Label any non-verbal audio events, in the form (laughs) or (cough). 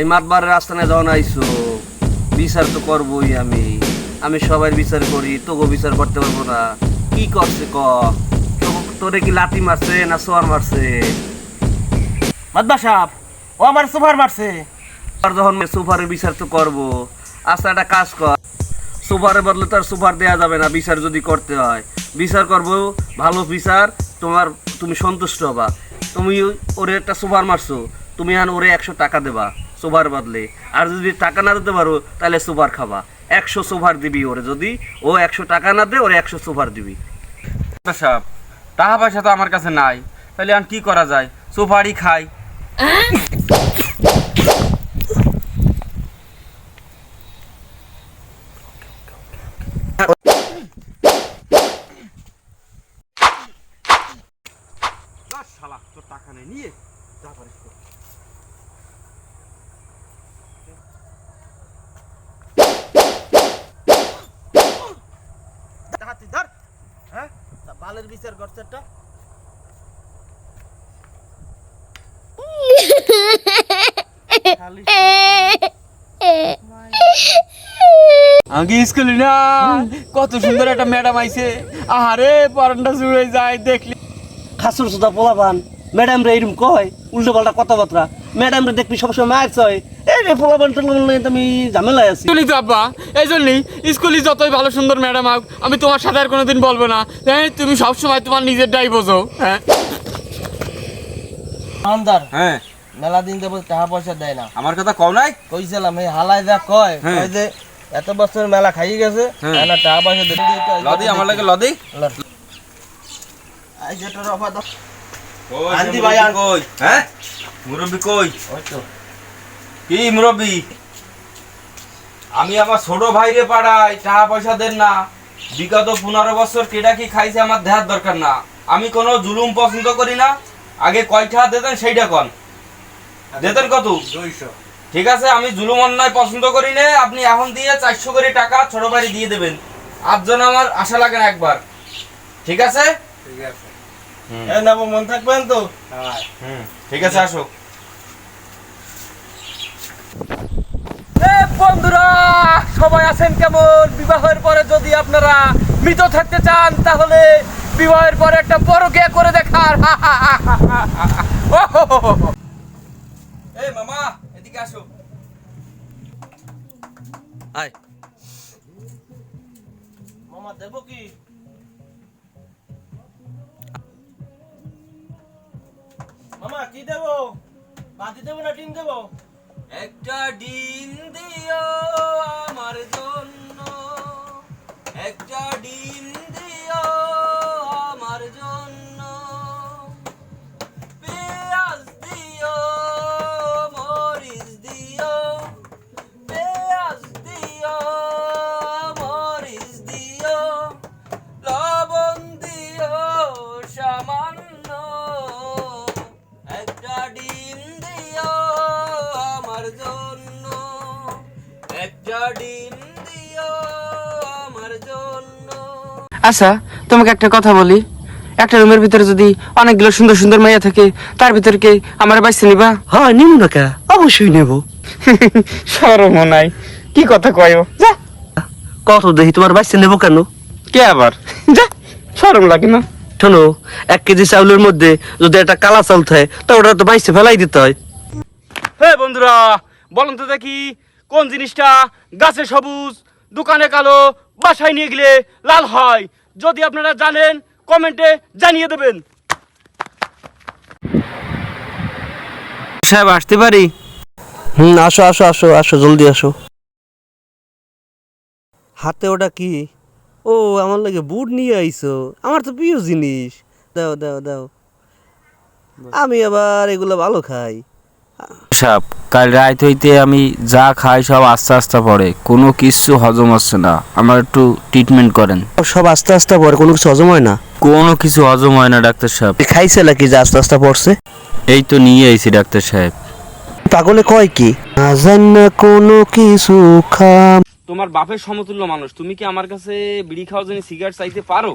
এই মাতবারের আস্তানায় যখন বিচার তো করবই আমি। আমি সবাই বিচার করি তোকে বিচার করতে পারব না। কি করছে ক? তোরে কি লাঠি মারছে না সোয়ার মারছে? সাহেব, ও আমার মারছে। যখন বিচার তো করব। আচ্ছা একটা কাজ কর। সুপারের বদলে তো আর সুপার দেওয়া যাবে না, বিচার যদি করতে হয়। বিচার করব, ভালো বিচার, তোমার, তুমি সন্তুষ্ট হবা। তুমি ওরে একটা সুপার মারছো, তুমি এখন ওরে একশো টাকা দেবা। সুপার বদলে। আর যদি টাকা না দিতে পারো তাহলে সুপার খাবা। একশো সুপার দিবি ওরে যদি ও একশো টাকা না দে ওরে একশো সুপার দিবি। সাহেব টাকা পয়সা তো আমার কাছে নাই। তাহলে আর কি করা যায়? সুপারি খাই। শালা তোর টাকা নেই নিয়ে যা পারিস কর। হাতি ধর হ্যাঁ তা বালের বিচার করছে একটা। আগে স্কুলে না কত সুন্দর একটা ম্যাডাম আইছে। আহারে পরানটা জুড়ে যায় দেখলি। খাসুর সুদা পোলাপান। ম্যাডাম রে এরম কয় উল্টো পাল্টা কথাবার্তা। ম্যাডাম রে দেখবি সবসময় মায়ের চয়। এই রে পোলাপান টোলাপান ঝামেলায় আছি। স্কুলই তো আব্বা এই জন্যই স্কুলই যতই ভালো সুন্দর ম্যাডাম হোক আমি তোমার সাথে আর কোনোদিন বলব না। হ্যাঁ তুমি সবসময় তোমার নিজের বোঝো হ্যাঁ? আমদার হ্যাঁ। মেলা দিন দেবো টাকা পয়সা দেয় না। আমার কথা কও নাই? কইছিলাম এই হালাই যা কয় হ্যাঁ। কয় যে এত বছর মেলা খাইয়ে গেছে। টাকা পয়সা দিতে লদি আমার লাগে লদি। আই যেটা রফা দাও কই? আন্টি ভাই, আন- কই? হ্যাঁ? মুরব্বি কই? কি মুরব্বি? আমি আমার ছোট ভাইরে পাড়াই টাকা পয়সা দেন না। বিগত পনেরো বছর কেটা কি খাইছে আমার দেহার দরকার না। আমি কোনো জুলুম পছন্দ করি না। আগে কয়টা দিতেন সেইটা কন। দিতেন কত? দুইশো। ঠিক আছে আমি জুলুম অন্যায় পছন্দ করি না। আপনি এখন দিয়ে চারশো করে টাকা ছোট ভাই দিয়ে দেবেন। আর যেন আমার আশা লাগে না একবার। ঠিক আছে? ঠিক আছে। এ নেব মন থাকবেন তো? হুম ঠিক আছে আসো। বন্ধুরা সবাই আছেন কেমন? বিবাহের পরে যদি আপনারা মৃত থাকতে চান তাহলে বিবাহের পরে একটা বড় কে করে দেখার। এই মামা এদিকে আসো। আয় মামা দেবো কি? দেব দেবো? বাতি দেবো না ডিম দেবো? একটা ডিম দিও আমার একটা ডিম দিও আমার জন্য আচ্ছা তোমাকে একটা কথা বলি। একটা রুমের ভিতরে যদি অনেকগুলো সুন্দর সুন্দর মাইয়া থাকে তার ভিতরে কি আমার বাইসে নিবা? হ্যাঁ নিব না কে? অবশ্যই নেব। সরম (laughs) নাই। কি কথা কয় যা। কত দেখি তোমার বাচ্চা নেব কেন? কে আবার? যা সরম লাগে না। শোনো এক কেজি চাউলের মধ্যে যদি একটা কালা চাউল থাকে তা ওটা তো বাইসে ফেলাই দিতে হয়। হে বন্ধুরা বলুন তো দেখি কোন জিনিসটা গাছে সবুজ দোকানে কালো বাসায় নিয়ে গেলে লাল হয়? যদি আপনারা জানেন কমেন্টে জানিয়ে দেবেন। সাহেব আসতে পারি? হুম আসো আসো আসো আসো জলদি আসো। হাতে ওটা কি? ও আমার লাগে বুট নিয়ে আইছো। আমার তো প্রিয় জিনিস। দাও দাও দাও। আমি আবার এগুলো ভালো খাই। সাপ কাল রাত হইতে আমি যা খাই সব আস্তে আস্তে পড়ে। কোনো কিছু হজম হচ্ছে না। আমার একটু ট্রিটমেন্ট করেন। সব আস্তে আস্তে পরে কোনো কিছু হজম হয় না? কোনো কিছু হজম হয় না ডাক্তার সাহেব। খাইছে নাকি যে আস্তে আস্তে পড়ছে? এই তো নিয়ে আইছি ডাক্তার সাহেব। পাগলে কয় কি? না জান না কোনো কিছু খাম। তোমার বাপের সমতুল্য মানুষ তুমি কি আমার কাছে বিড়ি খাওয়ার জন্য সিগারেট চাইতে পারো?